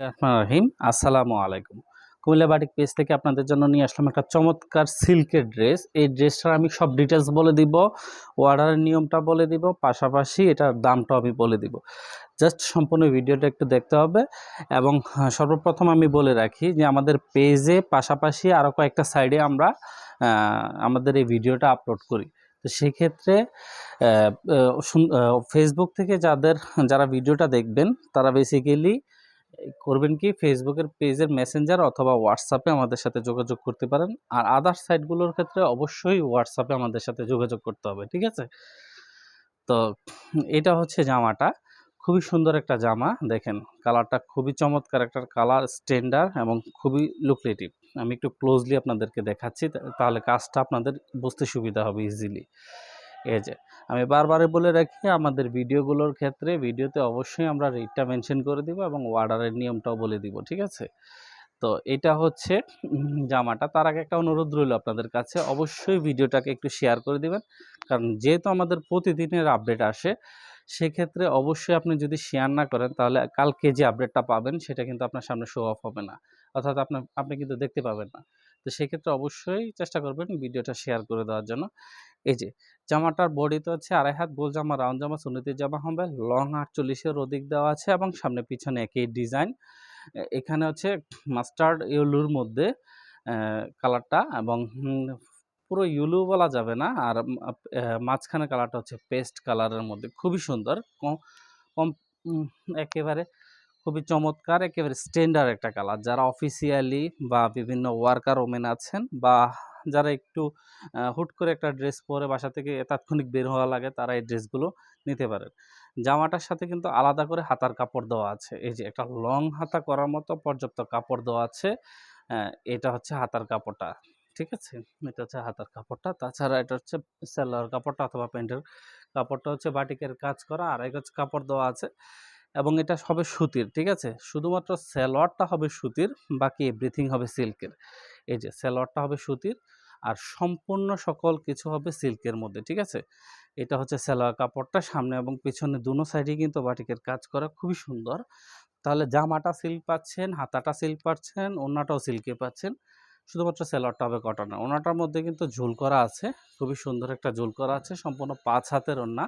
রহমান রহিম আসসালামু আলাইকুম। Comilla batik page থেকে আপনাদের জন্য নিয়ে আসলাম একটা চমৎকার সিল্কের ড্রেস। এই ড্রেসটার আমি সব ডিটেলস বলে দিব অর্ডারের নিয়মটা বলে দিব পাশাপাশি এটার দামটাও আমি বলে দিব। জাস্ট সম্পূর্ণ ভিডিওটা একটু দেখতে হবে এবং হ্যাঁ, সর্বপ্রথম আমি বলে রাখি যে আমাদের পেজে পাশাপাশি আরও কয়েকটা সাইডে আমরা আমাদের এই ভিডিওটা আপলোড করি। তো সেক্ষেত্রে ফেসবুক থেকে যাদের যারা ভিডিওটা দেখবেন তারা বেসিক্যালি করবেন কি? ফেসবুকের পেজের মেসেঞ্জার অথবা হোয়াটসঅ্যাপে আমাদের সাথে যোগাযোগ করতে পারেন। আর আদার সাইটগুলোর ক্ষেত্রে অবশ্যই হোয়াটসঅ্যাপে আমাদের সাথে যোগাযোগ করতে হবে, ঠিক আছে? তো এটা হচ্ছে জামাটা। খুবই সুন্দর একটা জামা, দেখেন। কালারটা খুবই চমৎকার একটা কালার স্ট্যান্ডার্ড এবং খুবই লুক্রেটিভ আমি একটু ক্লোজলি আপনাদেরকে দেখাচ্ছি তাহলে কাজটা আপনাদের বুঝতে সুবিধা হবে ইজিলি এই যে, আমি বারবারে বলে রাখি, আমাদের ভিডিওগুলোর ক্ষেত্রে ভিডিওতে অবশ্যই আমরা রেটটা মেনশন করে দিব এবং অর্ডারের নিয়মটাও বলে দিব, ঠিক আছে? তো এটা হচ্ছে জামাটা। তার আগে একটা অনুরোধ রইল আপনাদের কাছে, অবশ্যই ভিডিওটাকে একটু শেয়ার করে দিবেন। কারণ যেহেতু আমাদের প্রতিদিনের আপডেট আসে সেক্ষেত্রে অবশ্যই আপনি যদি শেয়ার না করেন, তাহলে কালকে যে আপডেটটা পাবেন, সেটা কিন্তু আপনার সামনে শো অফ হবে না। অর্থাৎ আপনার আপনি কিন্তু দেখতে পাবেন না। তো সেক্ষেত্রে অবশ্যই চেষ্টা করবেন ভিডিওটা শেয়ার করে দেওয়ার জন্য। এই যে, জামাটার বডিতে হচ্ছে আড়াই হাত, গোল জামা রাউন্ড জামা, সুন্নতির জামা হবে লং আটচল্লিশের অধিক দেওয়া আছে এবং সামনে পিছনে একই ডিজাইন এখানে হচ্ছে মাস্টার্ড ইয়েলোর মধ্যে কালারটা এবং পুরো ইউলু বলা যাবে না। আর মাঝখানে কালারটা হচ্ছে পেস্ট কালারের মধ্যে। খুবই সুন্দর। কম একেবারে খুবই চমৎকার, একেবারে স্ট্যান্ডার্ড একটা কালার। যারা অফিসিয়ালি বা বিভিন্ন ওয়ার্কার ওমেন আছেন বা যারা একটু হুট করে একটা ড্রেস পরে বাসা থেকে তাৎক্ষণিক বের হওয়া লাগে, তারা এই ড্রেসগুলো নিতে পারেন। জামাটার সাথে কিন্তু আলাদা করে হাতার কাপড় দেওয়া আছে। এই যে একটা লং হাতা করার মতো পর্যাপ্ত কাপড় দেওয়া আছে। এটা হচ্ছে হাতার কাপড়টা। ঠিক আছে? এটা হচ্ছে হাতার কাপড়টা। তাছাড়া এটা হচ্ছে সেলার কাপড়টা অথবা প্যান্টের কাপড়টা হচ্ছে বাটিকের কাজ করা। আর এক হচ্ছে কাপড় দেওয়া আছে এবং এটা হবে সুতির, ঠিক আছে? শুধুমাত্র সালোয়ারটা হবে সুতির, বাকি এভরিথিং হবে সিল্কের এই যে সালোয়ারটা হবে সুতির আর সম্পূর্ণ সকল কিছু হবে সিল্কের মধ্যে, ঠিক আছে? এটা হচ্ছে সালোয়ার কাপড়টা সামনে এবং পিছনে দুনো সাইডে কিন্তু বাটিকের কাজ করা। খুবই সুন্দর। তাহলে জামাটা সিল্ক পাচ্ছেন, হাতাটা সিল্ক পাচ্ছেন, ওড়নাটাও সিল্কে পাচ্ছেন। শুধুমাত্র সেলারটা হবে কটনের ওড়নাটার মধ্যে কিন্তু ঝুল করা আছে, খুবই সুন্দর একটা ঝুল করা আছে, সম্পূর্ণ পাঁচ হাতের ওড়না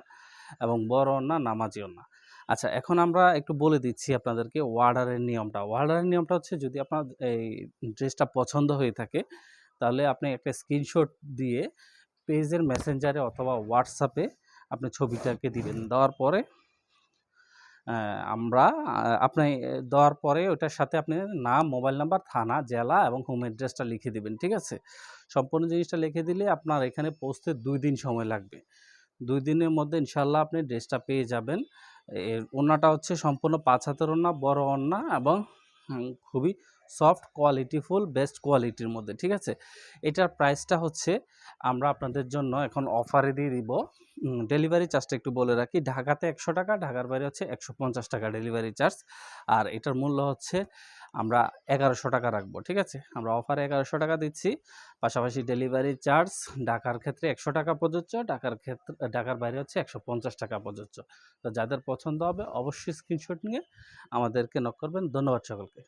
এবং বড় ওড়না, নামাজি ওড়না। আচ্ছা এখন আমরা একটু বলে দিচ্ছি আপনাদেরকে ওয়ার্ডারের নিয়মটা। ওয়ার্ডারের নিয়মটা হচ্ছে যদি আপনার এই ড্রেসটা পছন্দ হয়ে থাকে, তাহলে আপনি একটা স্ক্রিনশট দিয়ে পেজের মেসেঞ্জারে অথবা হোয়াটসঅ্যাপে আপনি ছবিটাকে দিবেন। দেওয়ার পরে আমরা আপনি দেওয়ার পরে ওটার সাথে আপনি নাম, মোবাইল নাম্বার, থানা, জেলা এবং হোম অ্যাড্রেসটা লিখে দিবেন, ঠিক আছে? সম্পূর্ণ জিনিসটা লিখে দিলে আপনার এখানে পৌঁছতে দুই দিন সময় লাগবে। দুই দিনের মধ্যে ইনশাল্লাহ আপনি ড্রেসটা পেয়ে যাবেন। এর ওড়নাটা হচ্ছে সম্পূর্ণ পাঁচ হাতের ওড়না, বড় ওড়না এবং খুবই সফট কোয়ালিটিফুল বেস্ট কোয়ালিটির মধ্যে, ঠিক আছে? এটার প্রাইসটা হচ্ছে, আমরা আপনাদের জন্য এখন অফারে দিয়ে দিব। ডেলিভারি চার্জটা একটু বলে রাখি, ঢাকাতে একশো টাকা, ঢাকার বাইরে হচ্ছে একশো পঞ্চাশ টাকা ডেলিভারি চার্জ। আর এটার মূল্য হচ্ছে, আমরা এগারোশো টাকা রাখব, ঠিক আছে? আমরা অফারে এগারোশো টাকা দিচ্ছি, পাশাপাশি ডেলিভারি চার্জ ঢাকার ক্ষেত্রে একশো টাকা প্রযোজ্য, ঢাকার ক্ষেত্রে, ঢাকার বাইরে হচ্ছে একশো পঞ্চাশ টাকা প্রযোজ্য। তো যাদের পছন্দ হবে, অবশ্যই স্ক্রিনশট নিয়ে আমাদেরকে নক করবেন। ধন্যবাদ সকলকে।